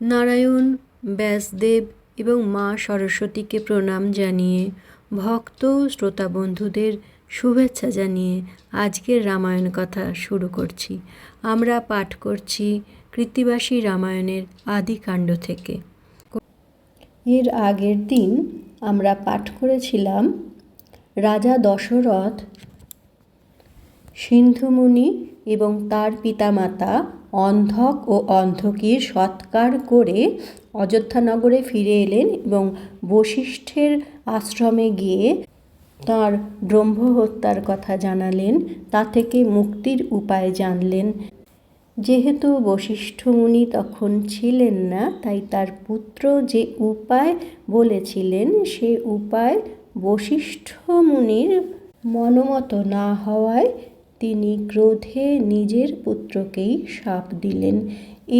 নারায়ণ, ব্যাসদেব এবং মা সরস্বতীকে প্রণাম জানিয়ে, ভক্ত শ্রোতা বন্ধুদের শুভেচ্ছা জানিয়ে আজকের রামায়ণ কথা শুরু করছি। আমরা পাঠ করছি কৃত্তিবাসী রামায়ণের আদিকাণ্ড থেকে। এর আগের দিন আমরা পাঠ করেছিলাম, রাজা দশরথ সিন্ধুমুনি এবং তার পিতামাতা অন্ধক ও অন্ধকীর সৎকার করে অযোধ্যানগরে ফিরে এলেন এবং বশিষ্ঠের আশ্রমে গিয়ে তাঁর ব্রহ্ম হত্যার কথা জানালেন, তা থেকে মুক্তির উপায় জানলেন। যেহেতু বশিষ্ঠ মুনি তখন ছিলেন না, তাই তার পুত্র যে উপায় বলেছিলেন, সে উপায় বশিষ্ঠ মুনির মনোমত না হওয়ায় তিনি ক্রোধে নিজের পুত্রকেই শাপ দিলেন।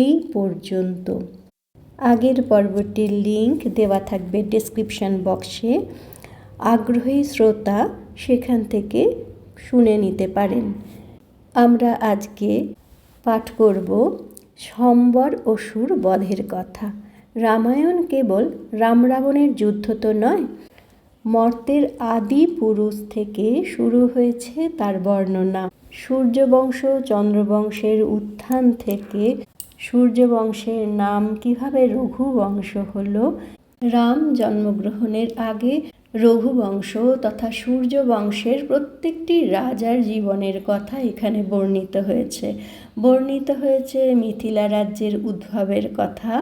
এই পর্যন্ত। আগের পর্বটির লিংক দেওয়া থাকবে ডেসক্রিপশন বক্সে আগ্রহী শ্রোতা সেখান থেকে শুনে নিতে পারেন। আমরা আজকে পাঠ করব সম্বর অসুর বধের কথা। রামায়ণ কেবল রাম রাবণের যুদ্ধ তো নয় মর্তের আদি পুরুষ থেকে শুরু হয়েছে তার বর্ণনা। সূর্যবংশ চন্দ্রবংশের উত্থান থেকে সূর্যবংশের নাম কীভাবে রঘুবংশ হলো? রাম জন্মগ্রহণের আগে রঘুবংশ তথা সূর্যবংশের প্রত্যেকটি রাজার জীবনের কথা এখানে বর্ণিত হয়েছে। বর্ণিত হয়েছে মিথিলা রাজ্যের উদ্ভবের কথা।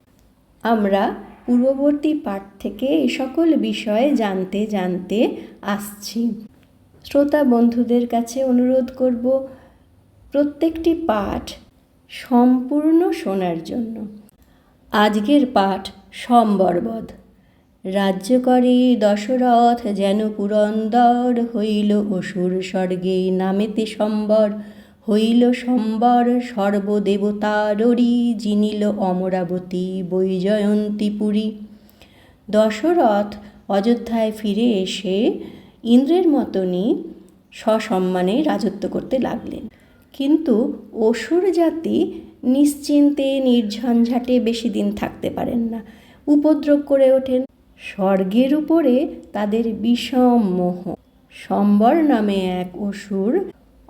আমরা পূর্ববর্তী পাঠ থেকে এই সকল বিষয়ে জানতে জানতে আসছি। শ্রোতা বন্ধুদের কাছে অনুরোধ করব, প্রত্যেকটি পাঠ সম্পূর্ণ শোনার জন্য। আজকের পাঠ সম্বরবধ। রাজ্য করে দশরথ যেন পুরন্দর হইল অসুর স্বর্গে, নামেতে সম্বর হইল সম্বর সর্বদেবতাররি জিনিল অমরাবতী বৈজয়ন্তীপুরী। দশরথ অযোধ্যায় ফিরে এসে ইন্দ্রের মতনই সসম্মানে রাজত্ব করতে লাগলেন। কিন্তু অসুর জাতি নিশ্চিন্তে নির্ঝঞ্ঝাটে বেশি দিন থাকতে পারেন না, উপদ্রব করে ওঠেন। স্বর্গের উপরে তাদের বিষম মোহ। সম্বর নামে এক অসুর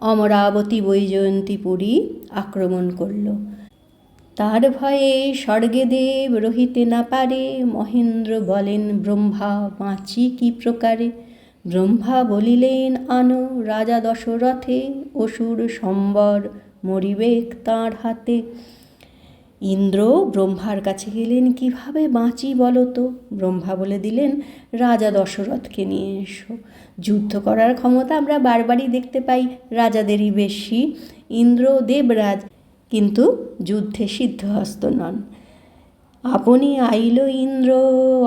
অমরাবতী বৈজয়ন্তী পুরী আক্রমণ করল। তার ভয়ে স্বর্গেদেব রহিতে না পারে, মহেন্দ্র বলেন, ব্রহ্মা বাঁচি কি প্রকারে? ব্রহ্মা বলিলেন, আনো, রাজা দশরথে অসুর সম্বর মরিবেক তাঁর হাতে। ইন্দ্র ব্রহ্মার কাছে গেলেন, কীভাবে বাঁচি বলো তো? ব্রহ্মা বলে দিলেন, রাজা দশরথকে নিয়ে এসো। যুদ্ধ করার ক্ষমতা আমরা বারবারই দেখতে পাই, রাজাদেরই বেশি। ইন্দ্র, দেবরাজ কিন্তু যুদ্ধে সিদ্ধহস্ত নন। আপনি আইল ইন্দ্র,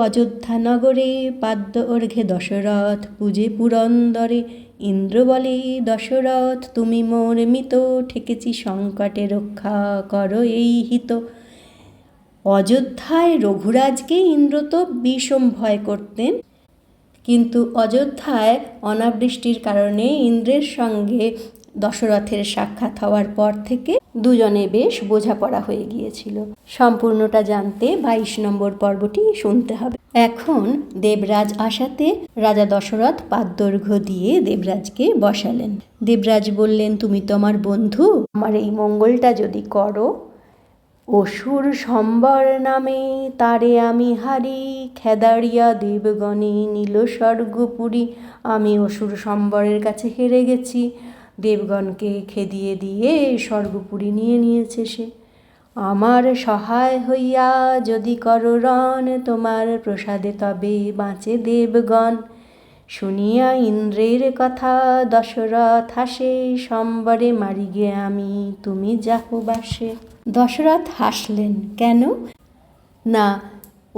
অযোধ্যা নগরে, পাদ্য অর্ঘে দশরথ, পূজে পুরন্দরে ইন্দ্র বলে, দশরথ, তুমি মোর মিত, ঠেকেছি সংকটে রক্ষা করো এই হিত। অযোধ্যায় রঘুরাজকে ইন্দ্র তো বিষম ভয় করতেন। কিন্তু অযোধ্যায় অনাবৃষ্টির কারণে ইন্দ্রের সঙ্গে দশরথের সাক্ষাৎ হওয়ার পর থেকে দুজনে বেশ বোঝাপড়া হয়ে গিয়েছিল। সম্পূর্ণটা জানতে বাইশ নম্বর পর্বটি শুনতে হবে। এখন দেবরাজ আসাতে রাজা দশরথ পাদদৈর্ঘ্য দিয়ে দেবরাজকে বসালেন। দেবরাজ বললেন, তুমি তো আমার বন্ধু। আমার এই মঙ্গলটা যদি করো, অসুর সম্বর নামে তারে আমি হারি। খেদারিয়া দেবগণে নীল স্বর্গপুরী আমি অসুর সম্বরের কাছে হেরে গেছি। দেবগণকে খেদিয়ে দিয়ে স্বর্গপুরী নিয়ে নিয়েছে সে। আমার সহায় হইয়া যদি করো রণ তোমার প্রসাদে তবে বাঁচে দেবগণ। শুনিয়া ইন্দ্রের কথা দশরথ হাসে সম্বরে মারি গে আমি তুমি যাহ বাসে। দশরথ হাসলেন কেন? না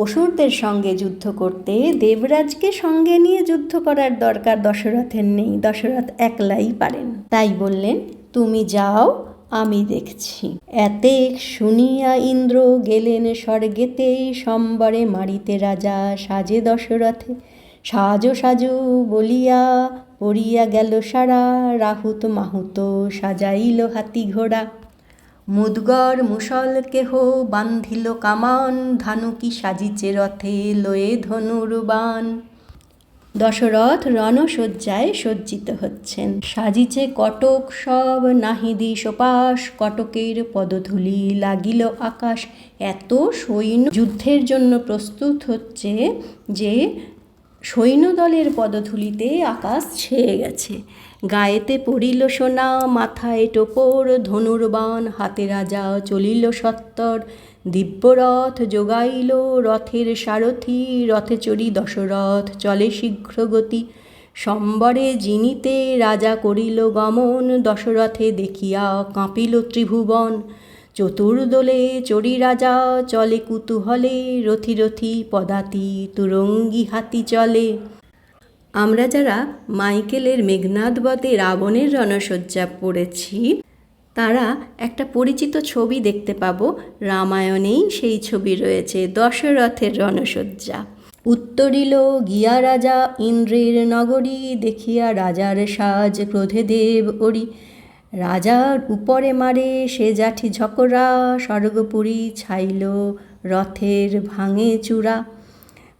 অসুরদের সঙ্গে যুদ্ধ করতে দেবরাজকে সঙ্গে নিয়ে যুদ্ধ করার দরকার দশরথের নেই, দশরথ একলাই পারেন। তাই বললেন, তুমি যাও, আমি দেখছি। এতে শুনিয়া ইন্দ্র গেলেন স্বর্গেতে সম্বরে মারিতে রাজা সাজে দশরথে। সাজো সাজো বলিয়া পড়িয়া গেল সারা, রাহুত মাহুত সাজাইল হাতি ঘোড়া। মুদগর মুসল কেহ বান্ধিল কামান, ধানুকি সাজিচে রথে লয়ে ধনুর বান দশরথ রণসজ্জায় সজ্জিত হচ্ছেন। সাজিছে কটক সব নাহিদি সোপাস কটকের পদধূলি লাগিল আকাশ। এত সৈন্য যুদ্ধের জন্য প্রস্তুত হচ্ছে যে সৈন্যদলের পদধূলিতে আকাশ ছেয়ে গেছে। গায়েতে পড়িল সোনা, মাথায় টোপর ধনুর্বাণ হাতে রাজা চলিল সত্তর। দিব্যরথ যোগাইল রথের সারথি, রথে চড়ি দশরথ, চলে শীঘ্র গতি সম্বরে জিনিতে রাজা করিল গমন, দশরথে দেখিয়া কাঁপিল ত্রিভুবন। চতুর্দোলে চড়ি রাজা চলে কুতূহলে, রথি রথি পদাতি তুরঙ্গি হাতি চলে। আমরা যারা মাইকেলের মেঘনাদ বধে রাবণের রণসজ্জা পড়েছি, তারা একটা পরিচিত ছবি দেখতে পাবো। রামায়ণেই সেই ছবি রয়েছে, দশরথের রণসজ্জা। উত্তরিল, গিয়া রাজা, ইন্দ্রের নগরী, দেখিয়া রাজার সাজ, ক্রোধে দেব ওরি রাজার উপরে মারে সে জাঠি ঝকরা, স্বর্গপুরী ছাইল রথের ভাঙে চূড়া।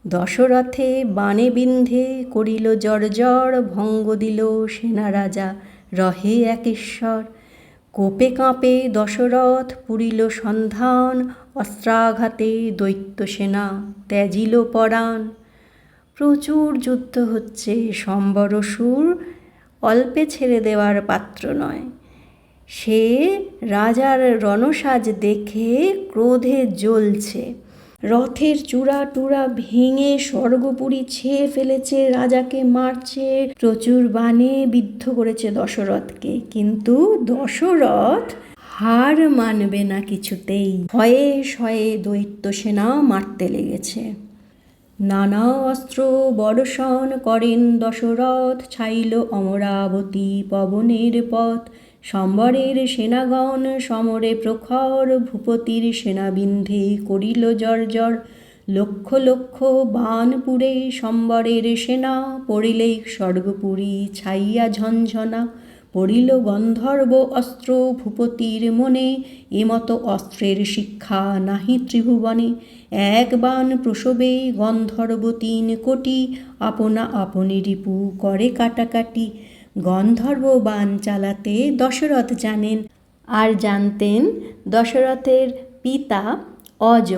দশরথে বাণে বিন্ধে করিল জর্জর ভঙ্গ দিল সেনা রাজা, রহে একেশ্বর কোপে কাঁপে দশরথ, পুরিল সন্ধান, অস্ত্রাঘাতে দৈত্য সেনা, ত্যাজিল পরাণ। প্রচুর যুদ্ধ হচ্ছে, সম্বর সুর, অল্পে ছেড়ে দেওয়ার পাত্র নয়। সে রাজার রণসাজ দেখে ক্রোধে জ্বলছে। রথের চূড়া টুড়া ভেঙে স্বর্গপুরী ছেয়ে ফেলেছে, রাজাকে মারছে, প্রচুর বানে বিদ্ধ করেছে দশরথকে। কিন্তু দশরথ হার মানবে না কিছুতেই। ভয়ে শয়ে দৈত্য সেনা মারতে লেগেছে। নানা অস্ত্র বর্ষণ করেন দশরথ, ছাইল অমরাবতী পবনের পথ। সম্বরের সেনাগণ সমরে প্রখর ভূপতির সেনাবিন্ধে করিল জর্জর লক্ষ লক্ষ বান পুড়ে সম্বরের সেনা পড়িলেই স্বর্গপুরী ছাইয়া ঝঞ্ঝনা পড়িল গন্ধর্ব অস্ত্র ভূপতির মনে এমতো অস্ত্রের শিক্ষা নাহি ত্রিভুবনে। এক বান প্রসবে গন্ধর্ব তিন কোটি, আপনা আপনি রিপু করে কাটাকাটি। গন্ধর্ব বান চালাতে দশরথ জানেন। আর জানতেন দশরথের পিতা অজ।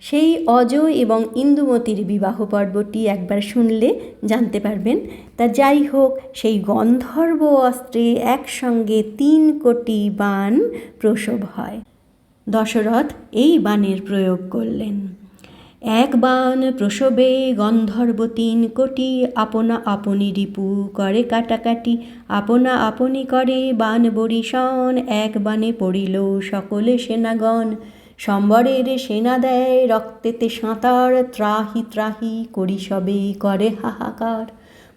সেই অজ এবং ইন্দুমতির বিবাহ পর্বটি একবার শুনলে জানতে পারবেন। তা যাই হোক, সেই গন্ধর্ব অস্ত্রে একসঙ্গে তিন কোটি বান প্রসব হয়। দশরথ এই বাণের প্রয়োগ করলেন। এক বান প্রসবে গন্ধর্ব তিন কোটি, আপনা আপনি রিপু করে কাটাকাটি, আপনা আপনি করে বান বরিশন, এক বানে পড়িল সকলে সেনাগণ। সম্বরের সেনা দেয় রক্তেতে সাঁতার, ত্রাহি ত্রাহি করি সবে করে হাহাকার।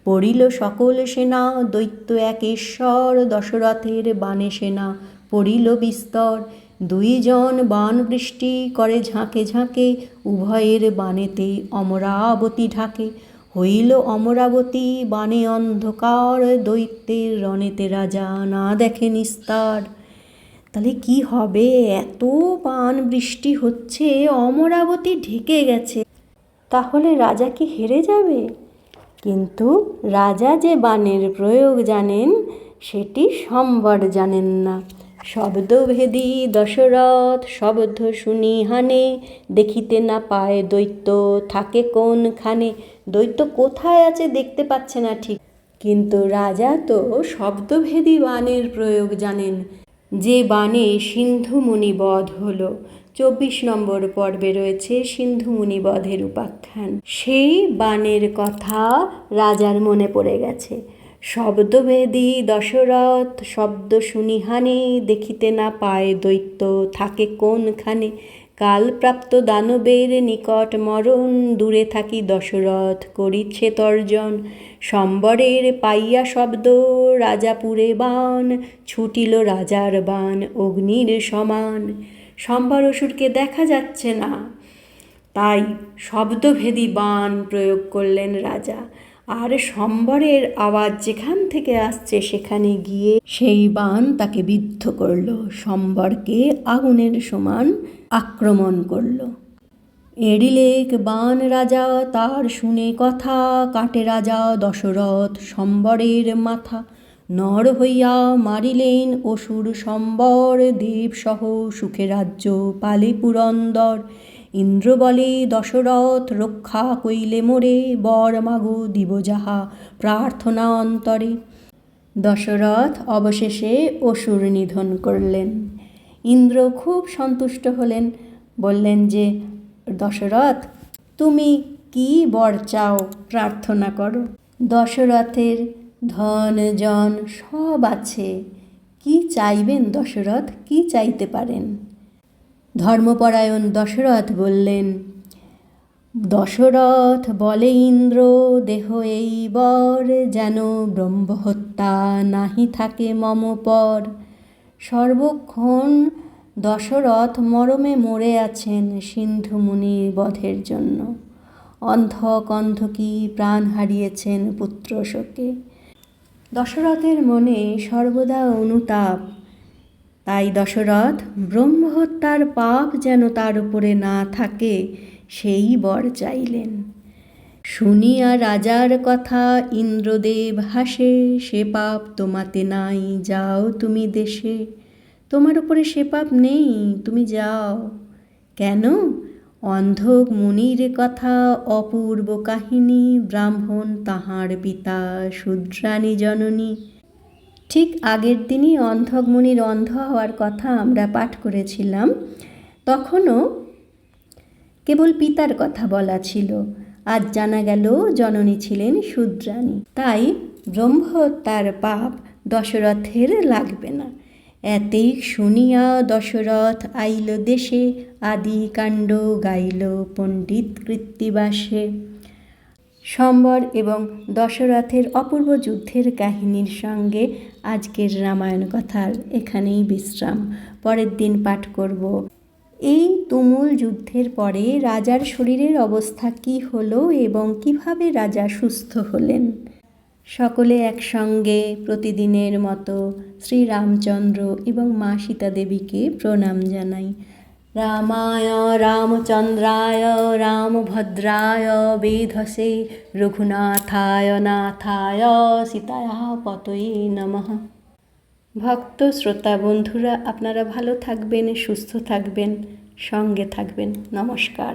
পড়িল সকল সেনা, দৈত্য একেশ্বর দশরথের বানে সেনা, পড়িল বিস্তর। দুইজন বান বৃষ্টি করে ঝাঁকে ঝাঁকে, উভয়ের বানেতে অমরাবতী ঢাকে। হইল অমরাবতী বানে অন্ধকার, দৈত্যের রণেতে রাজা না দেখে নিস্তার। তাহলে কি হবে? এত বান বৃষ্টি হচ্ছে, অমরাবতী ঢেকে গেছে। তাহলে রাজা কি হেরে যাবে? কিন্তু রাজা যে বানের প্রয়োগ জানেন, সেটি সম্বর জানেন না। শব্দভেদী দশরথ শব্দ শুনি হানে, দেখিতে না পায় দৈত্য, থাকে কোনখানে? দৈত্য কোথায় আছে দেখতে পাচ্ছে না ঠিক। কিন্তু রাজা তো শব্দভেদী বাণের প্রয়োগ জানেন। যে বাণে সিন্ধুমুনি বধ হলো। চব্বিশ নম্বর পর্বে রয়েছে সিন্ধুমুনি বধের উপাখ্যান। সেই বাণের কথা রাজার মনে পড়ে গেছে। শব্দভেদী দশরথ শব্দ শুনিহানে, দেখিতে না পায় দৈত্য, থাকে কোনখানে? কালপ্রাপ্ত দানবের নিকট মরণ, দূরে থাকি দশরথ করিচ্ছে তর্জন। সম্বরের পাইয়া শব্দ রাজাপুরে বান, ছুটিল রাজার বান, অগ্নির সমান। সম্বর অসুরকে দেখা যাচ্ছে না। তাই শব্দভেদী বান প্রয়োগ করলেন রাজা। আর সম্বরের আওয়াজ যেখান থেকে আসছে সেখানে গিয়ে সেই বান তাকে বিদ্ধ করল, সম্বরকে আগুনের সমান আক্রমণ করল। এড়িলেক বান রাজা তার শুনে কথা কাটে রাজা দশরথ সম্বরের মাথা। নর হইয়া মারিলেন অসুর সম্বর, দেবসহ সুখে রাজ্য পালে পুরন্দর। ইন্দ্র বলে, দশরথ, রক্ষা কইলে মোরে, বর মাগো দিব যাহা, প্রার্থনা অন্তরে। দশরথ অবশেষে অসুর নিধন করলেন। ইন্দ্র খুব সন্তুষ্ট হলেন, বললেন যে, দশরথ, তুমি কি বর চাও, প্রার্থনা করো। দশরথের ধন, জন সব আছে। কি চাইবেন দশরথ? কি চাইতে পারেন? ধর্মপরায়ণ দশরথ বললেন, দশরথ বলে ইন্দ্র, দেহ এই বর, যেন ব্রহ্মহত্যা নাহি থাকে মম পর। সর্বক্ষণ দশরথ মরমে মরে আছেন সিন্ধু মুনির বধের জন্য। অন্ধক অন্ধকি প্রাণ হারিয়েছেন পুত্র শোকে দশরথের মনে সর্বদা অনুতাপ তাই দশরথ ব্রহ্মহত্যার পাপ যেন তার উপরে না থাকে, সেই বর চাইলেন। শুনিয়া রাজার কথা, ইন্দ্রদেব হাসে, সে পাপ তোমাতে নাই, যাও তুমি দেশে। তোমার উপরে সে পাপ নেই, তুমি যাও। কেন? অন্ধক মুনির কথা, অপূর্ব কাহিনী, ব্রাহ্মণ তাহার পিতা শূদ্রাণী জননী। ঠিক আগের দিনই অন্ধক মুনির অন্ধ হওয়ার কথা আমরা পাঠ করেছিলাম। তখনও কেবল পিতার কথা বলা ছিল। আজ জানা গেল জননী ছিলেন শূদ্রাণী তাই ব্রহ্মহত্যার পাপ দশরথের লাগবে না। এতেই শুনিয়া দশরথ আইল দেশে, আদি কাণ্ড গাইল পণ্ডিত কৃত্তিবাসে। সম্বর এবং দশরথের অপূর্ব যুদ্ধের কাহিনীর সঙ্গে আজকের রামায়ণ কথার এখানেই বিশ্রাম। পরের দিন পাঠ করব। এই তুমুল যুদ্ধের পরে রাজার শরীরের অবস্থা কি হলো এবং কীভাবে রাজা সুস্থ হলেন? সকলে একসঙ্গে প্রতিদিনের মতো শ্রীরামচন্দ্র এবং মা সীতা দেবীকে প্রণাম জানাই। রামায় রামচন্দ্রায় রামভদ্রায় বেধসে रघुनाथाय নাথায় সীতায়া পতয়ে নমঃ ভক্ত শ্রোতা বন্ধুরা, আপনারা ভালো থাকবেন, সুস্থ থাকবেন, সঙ্গে থাকবেন। নমস্কার।